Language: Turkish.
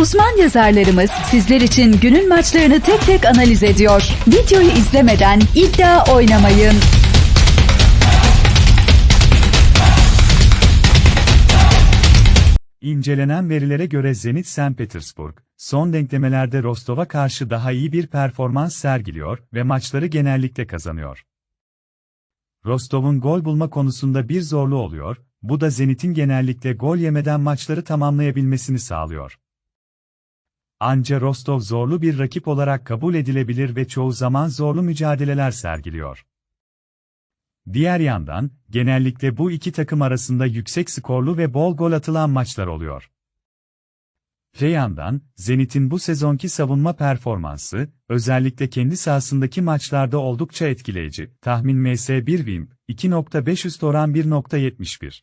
Uzman yazarlarımız sizler için günün maçlarını tek tek analiz ediyor. Videoyu izlemeden iddia oynamayın. İncelenen verilere göre Zenit St. Petersburg, son denklemelerde Rostov'a karşı daha iyi bir performans sergiliyor ve maçları genellikle kazanıyor. Rostov'un gol bulma konusunda bir zorluğu oluyor, bu da Zenit'in genellikle gol yemeden maçları tamamlayabilmesini sağlıyor. Anca Rostov zorlu bir rakip olarak kabul edilebilir ve çoğu zaman zorlu mücadeleler sergiliyor. Diğer yandan, genellikle bu iki takım arasında yüksek skorlu ve bol gol atılan maçlar oluyor. Öte yandan, Zenit'in bu sezonki savunma performansı, özellikle kendi sahasındaki maçlarda oldukça etkileyici. Tahmin MS1 Wimp, 2.5 üst oran 1.71.